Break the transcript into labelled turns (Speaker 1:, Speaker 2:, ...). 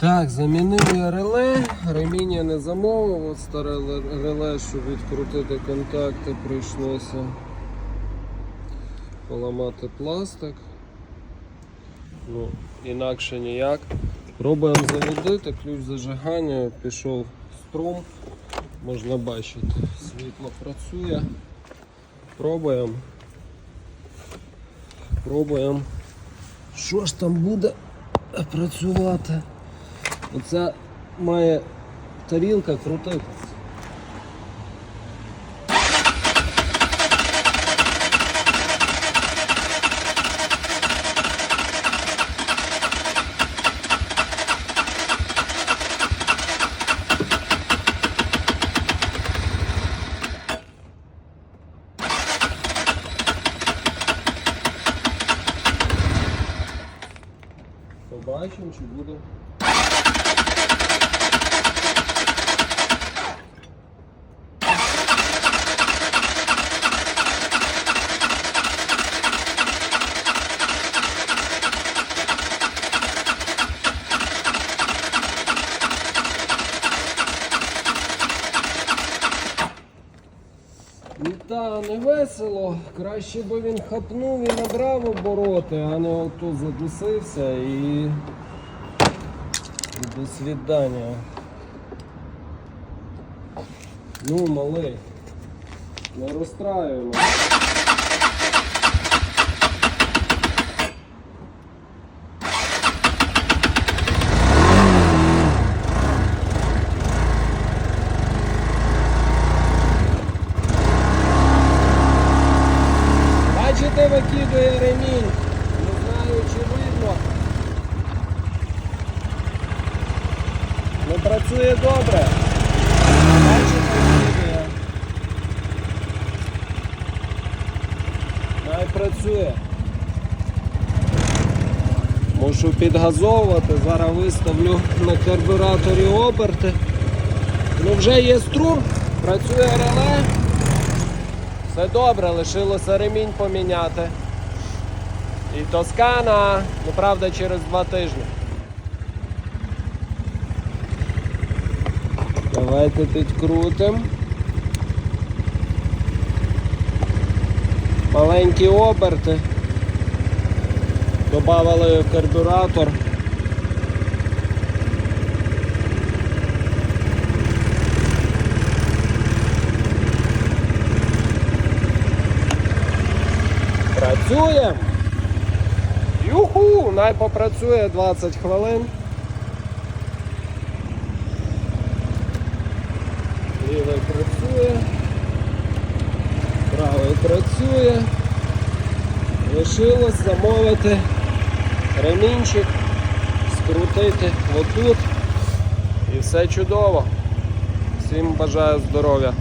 Speaker 1: Так, замінив я реле, ремінь я не замовив, от старе реле, щоб відкрутити контакти, прийшлося поламати пластик. Ну, інакше ніяк. Пробуємо заводити, ключ зажигання, пішов струм. Можна бачити, світло працює. Пробуємо. Пробуємо. Що ж там буде працювати? Оця має тарілка крутитися. Побачимо, чи буде. Та не весело. Краще би він хапнув і набрав обороти, а не отут задусився і. до свідання. Ну, малий. Не розстраюємо. Бачите, викидує ремінь. Не знаю, чи видно. Не працює добре. Бачите, викидує. Най працює. Мушу підгазовувати, зараз виставлю на карбюраторі оберти. Ну вже є струм, працює реле. Все добре, лишилося ремінь поміняти. І Тоскана, ну правда, через два тижні. Давайте підкрутимо. Маленькі оберти. Добавили карбюратор. Працює. Юху! Най попрацює 20 хвилин. Лівий працює. Правий працює. Лишилось замовити ремінчик, скрутити отут. І все чудово. Всім бажаю здоров'я.